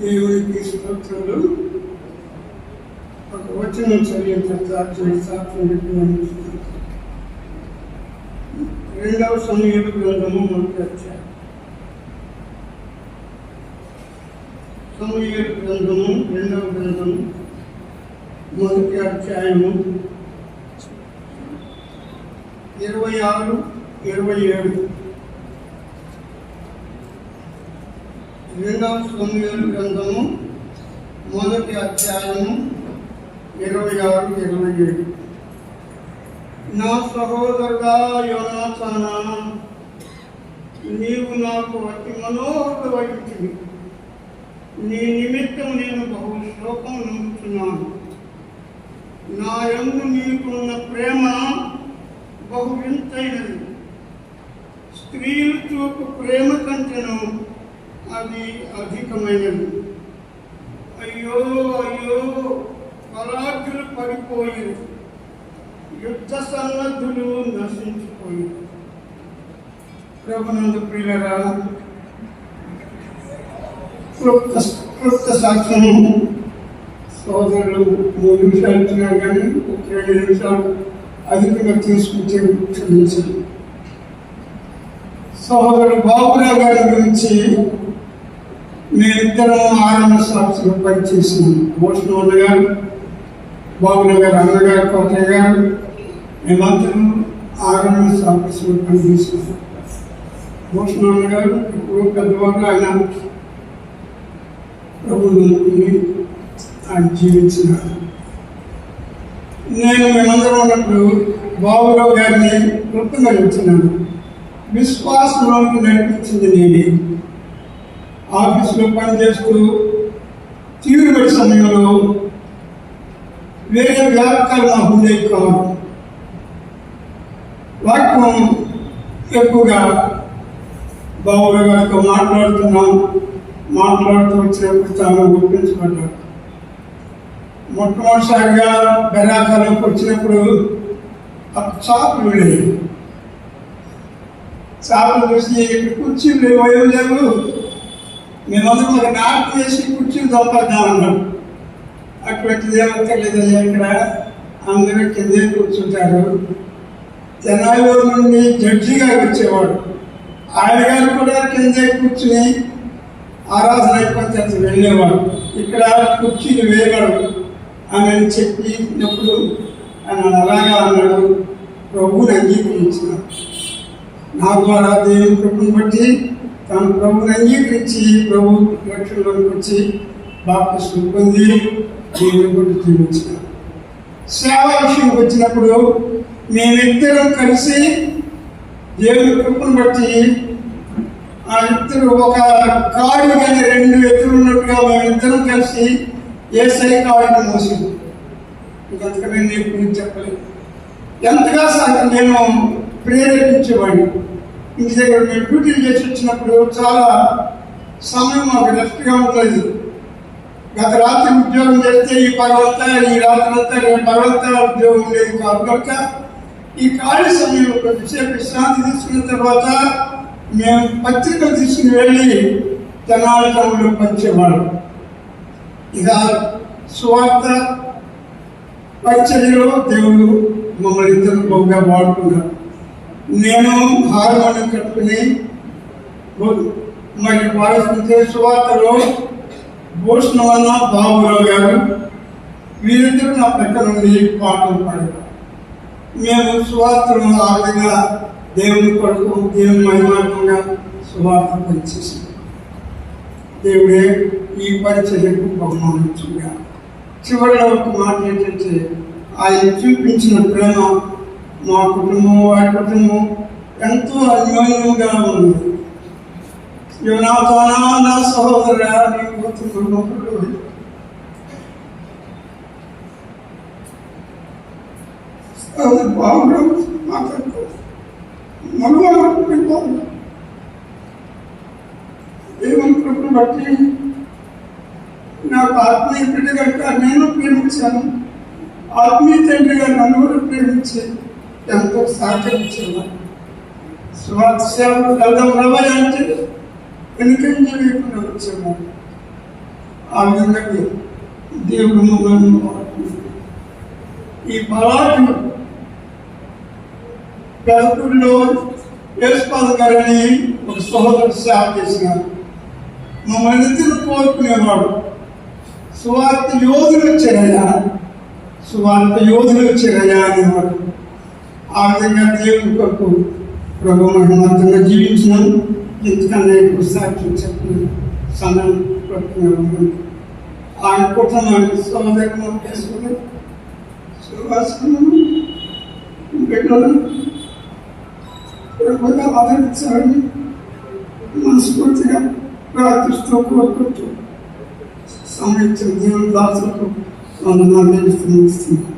దేవునికి స్తోత్రాలు. ఒక వచనం చదివిన సాక్ష్యం సాక్ష్యం రెండవ సమయంలో గ్రంథము మొదటి అధ్యాయం. సమయ గ్రంథము రెండవ గ్రంథము మొదటి అధ్యాయము. ఇరవై ఆరు ఇరవై ఏడు. రెండవ సమయాల గ్రంథము మొదటి అధ్యాయము ఇరవై ఆరు ఇరవై ఏడు నా సహోదరుడా యోనాథానా నీవు నాకు అతి మనోహర వహించింది నీ నిమిత్తం నేను బహు శ్లోకం నమ్ముతున్నాను నా యందు నీకున్న ప్రేమ బహు వింతైనది స్త్రీలు చూపు ప్రేమ కంటేను అది అధికమైనది. అయ్యో అయ్యో పరాజులు పడిపోయి యుద్ధ సన్నద్ధులు నశించిపోయి ప్రభునందు ప్రియులరా క్లుప్త క్లుప్త సాక్ష్యం సోదరులు మూడు నిమిషాలు ఇచ్చినా కానీ ఒక రెండు నిమిషాలు అధికంగా తీసుకుంటే క్షమించండి. సోదరుడు బాబురావు గారి గురించి మేమిద్దరం ఆర్ఎంఎస్ ఆఫీసులో పనిచేసినాం ఉన్న గారు బాబురావు గారు అన్నగారు కోటయ్య గారు మేమందరం ఆరంభ సాక్షులు పనిచేసినాం ఉన్న గారు ఇప్పుడు పెద్దవాళ్ళు ఆయన ప్రభుని ఆయన జీవించినారు. నేను మేమందరం ఉన్నప్పుడు బాబురావు గారిని కృతజ్ఞతలు విశ్వాసంలోకి నడిపించింది నేనే. ఆఫీసులో పనిచేస్తూ తీరుబడి సమయంలో వేరే వ్యాపకాలు నాకు ఉండేవి కాదు వాక్యం ఎక్కువగా బాబు గారితో మాట్లాడుతున్నాం మాట్లాడుతూ వచ్చినప్పుడు తాను గుర్తించబడ్డాడు. మొట్టమొదటిసారిగా బెరాకాలకు వచ్చినప్పుడు అప్పుడు చాపులు వెళ్ళేది చాపలు చూసి ఇక్కడ కుర్చీలు లేవు ఏం లేవు మేమందరం ఒక నాటు వేసి కుర్చీలు దొంపద్దామన్నాం అటువంటిది ఏమక్కర్లేదు ఇక్కడ. అందరూ కిందే కూర్చుంటారు. తెనాలిలో నుండి జడ్జి గారు వచ్చేవాడు. ఆయన గారు కూడా కిందే కూర్చుని ఆరాధన అయిపోతే అతను వెళ్ళేవాడు ఇక్కడ కుర్చీలు వేయగలరు. అని చెప్పినప్పుడు ఆయన అలాగా అన్నాడు. ప్రభువుని అంగీకరించినాడు నా ద్వారా దేవుని కృపను బట్టి తాను ప్రభుని అంగీకరించి ప్రభు రక్షణలోకి వచ్చి బాప్తిస్మ పొంది దేవుని బట్టి జీవించిన సేవ విషయం వచ్చినప్పుడు మేమిద్దరం కలిసి దేవుని కృపను బట్టి ఆ ఇద్దరు ఒక కాడు కానీ రెండు ఎత్తులు ఉన్నట్టుగా మేమిద్దరం కలిసి ఏ సై కాడిని మోసింది ఇంకంతకనే నేను గురించి చెప్పలేదు ఎంతగా సార్ నేను ప్రేరేపించేవాడిని. ఇంటి దగ్గర మేము డ్యూటీలు చేసి వచ్చినప్పుడు చాలా సమయం మాకు రెస్ట్గా ఉంటుంది గత రాత్రి ఉద్యోగం చేస్తే ఈ పగలంతా ఈ రాత్రి అంతా రేపు పగలంతా ఉద్యోగం ఉండేది కాదు కనుక ఈ ఖాళీ సమయంలో కొద్దిసేపు విశ్రాంతి తీసుకున్న తర్వాత మేము పత్రికలు తీసుకుని వెళ్ళి తెనాలి పంచేవాళ్ళం ఇక సువార్త పరిచర్యలో దేవుడు మమ్మల్ని ఇద్దరు బహుగా వాడుకున్నారు. నేను హార్మోనియం కట్టుకుని మరి వాడుతుంటే సువార్తలో భూషణవన్న బాబురావు గారు వీరిద్దరు నా పక్క నుండి పాటలు పాడారు. మేము సువార్తను ఆ విధంగా దేవుని కొరకు దేవుని మహిమార్గంగా సువార్త పనిచేసాం దేవుడే ఈ పరిచర్యకు బహుమానించుగా చివరిలో ఒక మాట ఏంటంటే ఆయన చూపించిన ప్రేమ మా కుటుంబం వారి కుటుంబం ఎంతో అన్యోన్యంగా ఉంది. యోనాథానా నా సహోదరా నీ కుటుంబం బాగుండవు మాట్లాడుకో మగవాళ్ళు దేవుని కృపను బట్టి నాకు ఆత్మీయ బిడ్డ కనుక నేను ప్రేమించాను. ఆత్మీయ తండ్రిగా నన్ను కూడా ప్రేమించాను ఎంతో సహకరించాను స్వార్థ సేవకు వెళ్దాం రవాయి అంటే వెనుకంజ లేకుండా వచ్చాము. ఆ విధంగా దేవుడు మమ్మల్ని ఈ పలాటు పెద్దలో యేసుపాద గారని ఒక సహోదరు సేవ చేసినారు. మమ్మల్ని ఇద్దరు కోరుకునేవాడు. సువార్త యోధులు వచ్చారయ్యా. సువార్త యోధులు వచ్చారయ్యా అనేవాడు. ఆ విధంగా దేవుని కొరకు ప్రభు మహిమార్థంగా జీవించినాను ఎందుకన్నా ఇప్పుడు సాక్ష్యం చెప్పిన సమయం పడుతున్నాను ఆయన కుటుంబాన్ని సోదరు చేసుకుని సువాసనను బిడ్డలు ప్రభుగా ఆదరించాలని మనస్ఫూర్తిగా ప్రార్థిస్తూ కోరుకుంటూ సమయం దేవుని దాసులకు వందనాలు తెలుస్తున్నాను